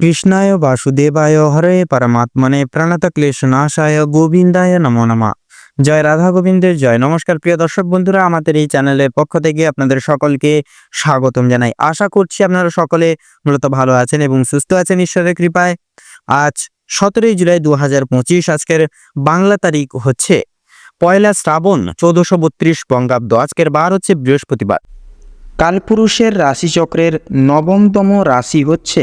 কৃষ্ণায় বাসুদেবায় হরে পরমাত্মনে প্রণত ক্লেশনাশায় গোবিন্দায় নমো নমঃ জয় রাধা গোবিন্দের জয় নমস্কার প্রিয় দর্শক বন্ধুরা, আমাদের এই চ্যানেলের পক্ষ থেকে আপনাদের সকলকে স্বাগতম জানাই। আশা করছি আপনারা সকলে মূলত ভালো আছেন এবং সুস্থ আছেন ঈশ্বরের কৃপায়। আজ সতেরোই জুলাই দু হাজার পঁচিশ, আজকের বাংলা তারিখ হচ্ছে পয়লা শ্রাবণ চৌদ্দশো বত্রিশ বঙ্গাব্দ। আজকের বার হচ্ছে বৃহস্পতিবার। কালপুরুষের রাশিচক্রের নবমতম রাশি হচ্ছে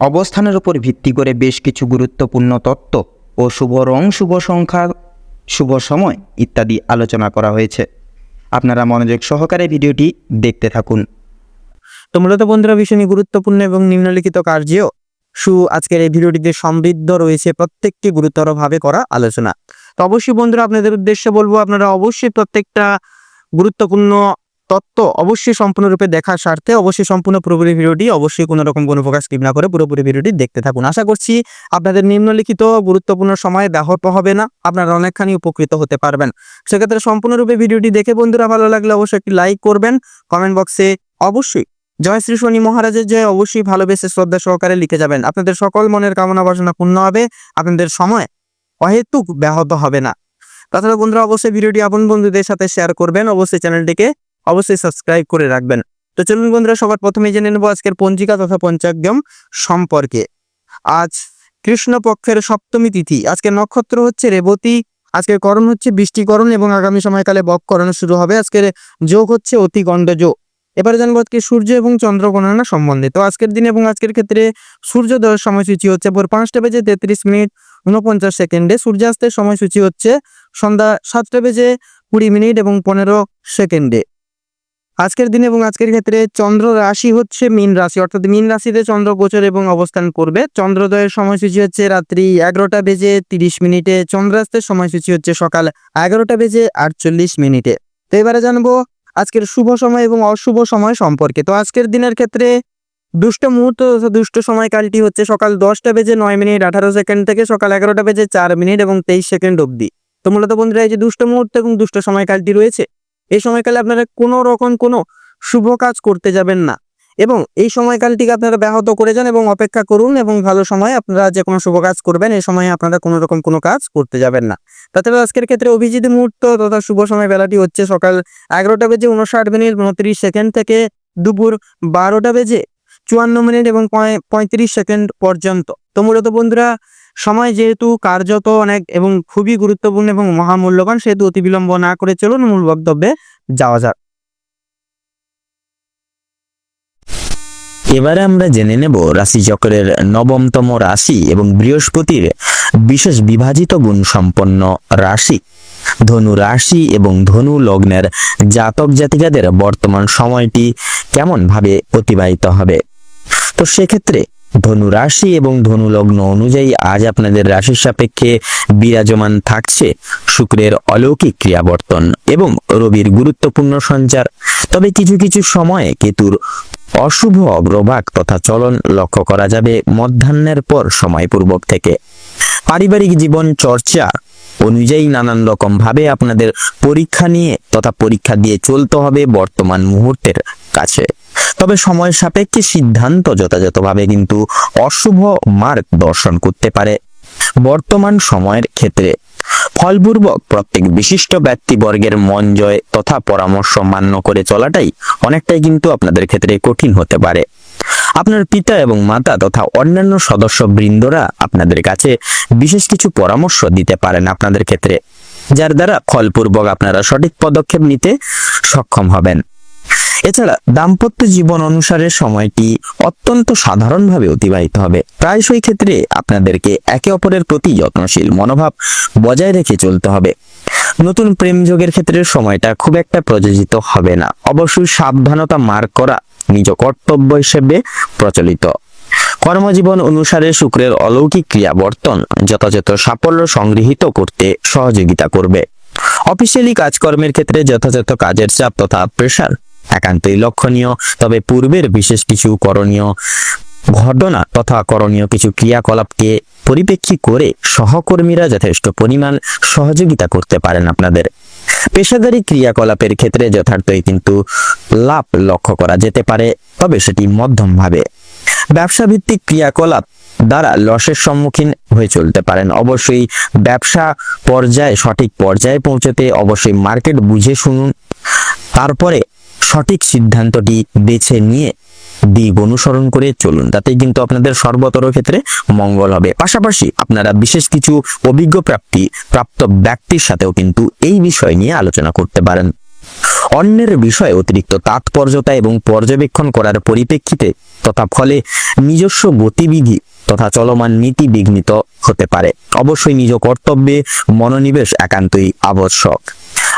অবস্থানের উপর ভিত্তি করে বেশ কিছু গুরুত্বপূর্ণ তত্ত্ব ও শুভ রং শুভ সংখ্যা, শুভ সময় ইত্যাদি আলোচনা করা হয়েছে। আপনারা মনোযোগ সহকারে ভিডিওটি দেখতে থাকুন। তো মূলত বন্ধুরা ভীষণই গুরুত্বপূর্ণ এবং নিম্নলিখিত কার্যেও সু আজকের এই ভিডিওটিতে সমৃদ্ধ রয়েছে প্রত্যেকটি গুরুতরভাবে করা আলোচনা। তো অবশ্যই বন্ধুরা, আপনাদের উদ্দেশ্যে বলব, আপনারা অবশ্যই প্রত্যেকটা গুরুত্বপূর্ণ তত্ত্ব অবশ্যই সম্পূর্ণরূপে দেখার স্বার্থে অবশ্যই সম্পূর্ণ পুরোপুরি ভিডিওটি অবশ্যই কোনো রকম কোনো প্রকাশ স্কিপ না করে পুরোপুরি ভিডিওটি দেখতে থাকুন। আশা করছি আপনাদের নিম্নলিখিত গুরুত্বপূর্ণ সময় ব্যাহত হবে না, আপনারা অনেকখানি উপকৃত হতে পারবেন। সেক্ষেত্রে সম্পূর্ণরূপে ভিডিওটি দেখে বন্ধুরা ভালো লাগলে অবশ্যই একটি লাইক করবেন কমেন্ট বক্সে অবশ্যই জয় শ্রী শনি মহারাজের জয় অবশ্যই ভালোবেসে শ্রদ্ধা সহকারে লিখে যাবেন। আপনাদের সকল মনের কামনা বাসনা পূর্ণ হবে, আপনাদের সময় অহেতুক ব্যাহত হবে না। তাছাড়া বন্ধুরা অবশ্যই ভিডিওটি আপন বন্ধুদের সাথে শেয়ার করবেন, অবশ্যই চ্যানেলটিকে অবশ্যই সাবস্ক্রাইব করে রাখবেন। তো চলুন বন্ধুরা, সবার প্রথমে জেনে নেব আজকের পঞ্জিকা তথা পঞ্চাগ্যম সম্পর্কে। আজ কৃষ্ণপক্ষের সপ্তমী তিথি। আজকের নক্ষত্র হচ্ছে রেবতী। আজকের করণ হচ্ছে বৃষ্টিকরণ এবং আগামী সময়কালে বককরণ শুরু হবে। আজকের যোগ হচ্ছে অতি গণ্ড যোগ এবারে জানব আজকে সূর্য এবং চন্দ্র গণনা সম্বন্ধে। তো আজকের দিন এবং আজকের ক্ষেত্রে সূর্যোদয়ের সময়সূচি হচ্ছে ভোর পাঁচটা বেজে তেত্রিশ মিনিট উনপঞ্চাশ সেকেন্ডে। সূর্যাস্তের সময়সূচি হচ্ছে সন্ধ্যা সাতটা বেজে কুড়ি মিনিট এবং পনেরো সেকেন্ডে। আজকের দিন এবং আজকের ক্ষেত্রে চন্দ্র রাশি হচ্ছে মীন রাশি, অর্থাৎ মীন রাশিতে চন্দ্র গোচর এবং অবস্থান করবে। চন্দ্রোদয়ের সময়সূচি হচ্ছে রাত্রি এগারোটা বেজে তিরিশ মিনিটে, চন্দ্রাস্তের সময়সূচি হচ্ছে সকাল এগারোটা বেজে আটচল্লিশ মিনিটে। তো এবারে জানব আজকের শুভ সময় এবং অশুভ সময় সম্পর্কে। তো আজকের দিনের ক্ষেত্রে দুষ্ট মুহূর্ত দুষ্ট সময়কালটি হচ্ছে সকাল দশটা বেজে নয় মিনিট, আঠারো সেকেন্ড থেকে সকাল এগারোটা বেজে চার মিনিট এবং তেইশ সেকেন্ড অবধি। তো মূলত বন্ধুরা, এই যে দুষ্ট মুহূর্ত এবং দুষ্ট সময়কালটি রয়েছে এই সময়কালে আপনারা কোনো রকম কোনো শুভ কাজ করতে যাবেন না। এবং এই সময়কালটিকে আপনারা ব্যাহত করে যান এবং অপেক্ষা করুন এবং ভালো সময় আপনারা যে কোনো শুভ কাজ করবেন, এই সময়ে আপনারা কোনো রকম কোনো কাজ করতে যাবেন না। তাছাড়া আজকের ক্ষেত্রে অভিজিৎ মুহূর্ত তথা শুভ সময় বেলাটি হচ্ছে সকাল এগারোটা বেজে উনষাট মিনিট উনত্রিশ সেকেন্ড থেকে দুপুর বারোটা বেজে চুয়ান্ন মিনিট এবং পঁয়- পঁয়ত্রিশ সেকেন্ড পর্যন্ত। তো মূলত বন্ধুরা সময় যেহেতু কার্যত অনেক এবং খুবই গুরুত্বপূর্ণ এবং মহামূল্যবান, সেহেতু অতি বিলম্ব না করে চলুন মূল বক্তব্যে যাওয়া যাক। এবারে আমরা জেনে নেব রাশিচক্রের নবমতম রাশি এবং বৃহস্পতির বিশেষ বিভাজিত গুণ সম্পন্ন রাশি। ধনু রাশি এবং ধনু লগ্নের জাতক জাতিকাদের বর্তমান সময়টি কেমন ভাবে অতিবাহিত হবে? তো সেক্ষেত্রে ধনু রাশি এবং ধনু লগ্ন অনুযায়ী আজ আপনাদের রাশির সাপেক্ষে বিরাজমান থাকছে শুক্রের অলৌকিক ক্রিয়াবর্তন এবং রবির গুরুত্বপূর্ণ সঞ্চার। তবে কিছু কিছু সময়ে কেতুর অশুভ অগ্রভাগ তথা চলন লক্ষ্য করা যাবে মধ্যাহ্নের পর সময়পূর্বক থেকে। পারিবারিক জীবন চর্চা অনুযায়ী নানান রকম ভাবে আপনাদের পরীক্ষা নিয়ে তথা পরীক্ষা দিয়ে চলতে হবে বর্তমান মুহূর্তের কাছে। তবে সময় সাপেক্ষে সিদ্ধান্ত যথাযথভাবে কিন্তু অশুভ মার্গ দর্শন করতে পারে বর্তমান সময়ের ক্ষেত্রে। ফলপূর্বক প্রত্যেক বিশিষ্ট ব্যক্তিবর্গের মন জয় তথা পরামর্শ মান্য করে চলাটাই অনেকটাই কিন্তু আপনাদের ক্ষেত্রে কঠিন হতে পারে। আপনার পিতা এবং মাতা তথা অন্যান্য সদস্য বৃন্দরা আপনাদের কাছে বিশেষ কিছু পরামর্শ দিতে পারেন আপনাদের ক্ষেত্রে, যার দ্বারা ফলপূর্বক আপনারা সঠিক পদক্ষেপ নিতে সক্ষম হবেন। এছাড়া দাম্পত্য জীবন অনুসারে সময়টি অত্যন্ত সাধারণভাবে অতিবাহিত হবে। প্রায়শই ক্ষেত্রে আপনাদেরকে একে অপরের প্রতি যত্নশীল মনোভাব বজায় রেখে চলতে হবে। নতুন প্রেম যোগের ক্ষেত্রে সময়টা খুব একটা প্রযোজিত হবে না। অবশ্যই সাবধানতা মার্ক করা নিজ কর্তব্য হিসেবে প্রচলিত। কর্মজীবন অনুসারে শুক্রের অলৌকিক ক্রিয়াবর্তন যথাযথ সাফল্য সংগৃহীত করতে সহযোগিতা করবে। অফিসিয়ালি কাজকর্মের ক্ষেত্রে যথাযথ কাজের চাপ তথা প্রেশার একান্তই লক্ষণীয়, তবে পূর্বের বিশেষ কিছু করণীয় ঘটনা তথা করণীয় কিছু ক্রিয়াকলাপকে পরিপ্রেক্ষী করে সহকর্মীরা যথেষ্ট পরিমাণ সহযোগিতা করতে পারেন আপনাদের। পেশাদারি ক্রিয়াকলাপের ক্ষেত্রে যথার্থই কিন্তু লাভ লক্ষ্য করা যেতে পারে, তবে সেটি মধ্যমভাবে ব্যবসা ভিত্তিক ক্রিয়াকলাপ দ্বারা লসের সম্মুখীন হয়ে চলতে পারেন। অবশ্যই ব্যবসা পর্যায়ে, সঠিক পর্যায়ে পৌঁছতে অবশ্যই মার্কেট বুঝে শুনুন। তারপরে সঠিক সিদ্ধান্তটি বেছে নিয়ে দিক অনুসরণ করে চলুন। তাতে কিন্তু আপনাদের সর্বতর ক্ষেত্রে মঙ্গল হবে। পাশাপাশি আপনারা বিশেষ কিছু অভিজ্ঞ প্রাপ্তি, প্রাপ্ত ব্যক্তির সাথেও কিন্তু এই বিষয় নিয়ে আলোচনা করতে পারেন। অন্যের বিষয়ে অতিরিক্ত তাৎপর্যতা এবং পর্যবেক্ষণ করার পরিপ্রেক্ষিতে তথা ফলে নিজস্ব গতিবিধি তথা চলমান নীতি বিঘ্নিত হতে পারে। অবশ্যই নিজ কর্তব্যে মনোনিবেশ একান্তই আবশ্যক।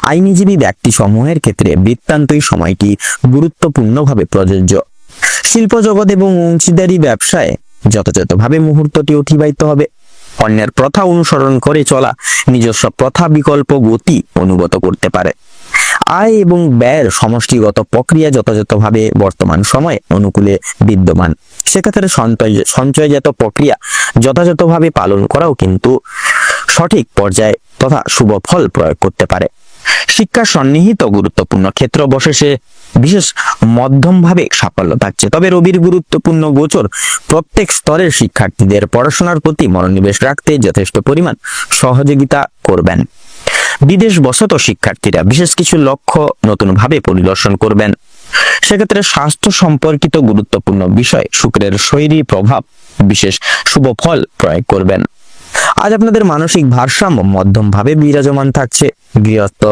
আইনজীবী ব্যক্তি সমূহের ক্ষেত্রে বৃত্তান্তই সময়টি গুরুত্বপূর্ণভাবে প্রযোজ্য। শিল্প জগৎ এবং অংশীদারি ব্যবসায় যথাযথভাবে মুহূর্তটি অতিবাহিত হবে। অন্যের প্রথা অনুসরণ করে চলা নিজস্ব প্রথা, বিকল্প, গতি অনুগত করতে পারে। আয় এবং ব্যয়ের সমষ্টিগত প্রক্রিয়া যথাযথভাবে বর্তমান সময়ে অনুকূলে বিদ্যমান। সেক্ষেত্রে সঞ্চয়, সঞ্চয়জাত প্রক্রিয়া যথাযথভাবে পালন করাও কিন্তু সঠিক পর্যায়ে তথা শুভ ফল প্রয়োগ করতে পারে। শিক্ষা সন্নিহিত গুরুত্বপূর্ণ ক্ষেত্র বশেষে বিশেষ মধ্যমভাবে সাফল্য থাকছে। তবে রবির গুরুত্বপূর্ণ গোচর প্রত্যেক স্তরের শিক্ষার্থীদের পড়াশোনার প্রতি মনোনিবেশ রাখতে যথেষ্ট পরিমাণ সহযোগিতা করবেন। বিদেশ বসত শিক্ষার্থীরা বিশেষ কিছু লক্ষ্য নতুনভাবে পরিদর্শন করবেন। সেক্ষেত্রে স্বাস্থ্য সম্পর্কিত গুরুত্বপূর্ণ বিষয় শুক্রের শৈলী প্রভাব বিশেষ শুভ ফল প্রয়োগ করবেন। আজ আপনাদের মানসিক ভারসাম্য মধ্যমভাবে বিরাজমান থাকছে। গৃহস্থ,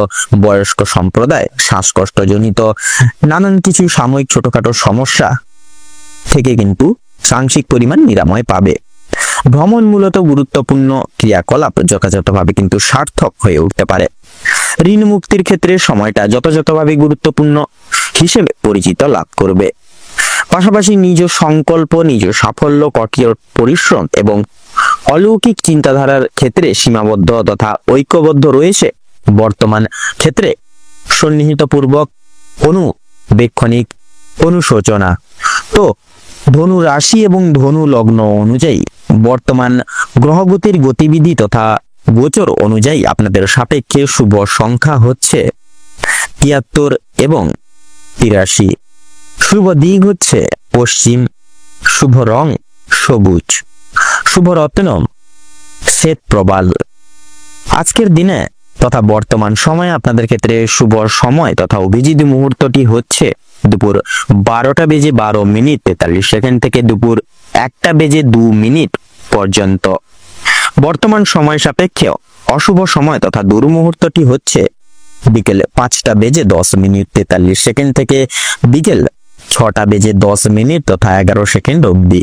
বয়স্ক সম্প্রদায়, শ্বাসকষ্টজনিত, নানান কিছু সাময়িক ছোটখাটো সমস্যা থেকে কিন্তু সাংসিক পরিমাণ নিরাময় পাবে। ভ্রমণ মূলত গুরুত্বপূর্ণ ক্রিয়াকলাপ, যথাযথভাবে কিন্তু সার্থক হয়ে উঠতে পারে। ঋণ মুক্তির ক্ষেত্রে সময়টা যথাযথভাবে গুরুত্বপূর্ণ হিসেবে পরিচিত লাভ করবে। পাশাপাশি নিজ সংকল্প, নিজ সাফল্য, কঠোর পরিশ্রম এবং অলৌকিক চিন্তাধারার ক্ষেত্রে সীমাবদ্ধ তথা ঐক্যবদ্ধ রয়েছে বর্তমান ক্ষেত্রে। সন্নিহিতপূর্বক অনুবেক্ষণিক অনুশোচনা। তো, ধনু রাশি এবং ধনু লগ্ন অনুযায়ী বর্তমান গ্রহগতির গতিবিধি তথা গোচর অনুযায়ী আপনাদের সাপেক্ষে শুভ সংখ্যা হচ্ছে তিয়াত্তর এবং তিরাশি। শুভ দিক হচ্ছে পশ্চিম, শুভ রং সবুজ। শুভ রত্ন শ্বেত প্রবাল। আজকের দিনে তথা বর্তমান সময়ে আপনাদের ক্ষেত্রে শুভ সময় তথা অভিজিৎ মুহূর্তটি হচ্ছে দুপুর বারোটা বেজে বারো মিনিট তেতাল্লিশ সেকেন্ড থেকে দুপুর একটা বেজে দু মিনিট পর্যন্ত। বর্তমান সময় সাপেক্ষে অশুভ সময় তথা দুর্মুহূর্তটি হচ্ছে বিকেল পাঁচটা বেজে দশ মিনিট তেতাল্লিশ সেকেন্ড থেকে বিকেল ছটা বেজে দশ মিনিট তথা এগারো সেকেন্ড অবধি।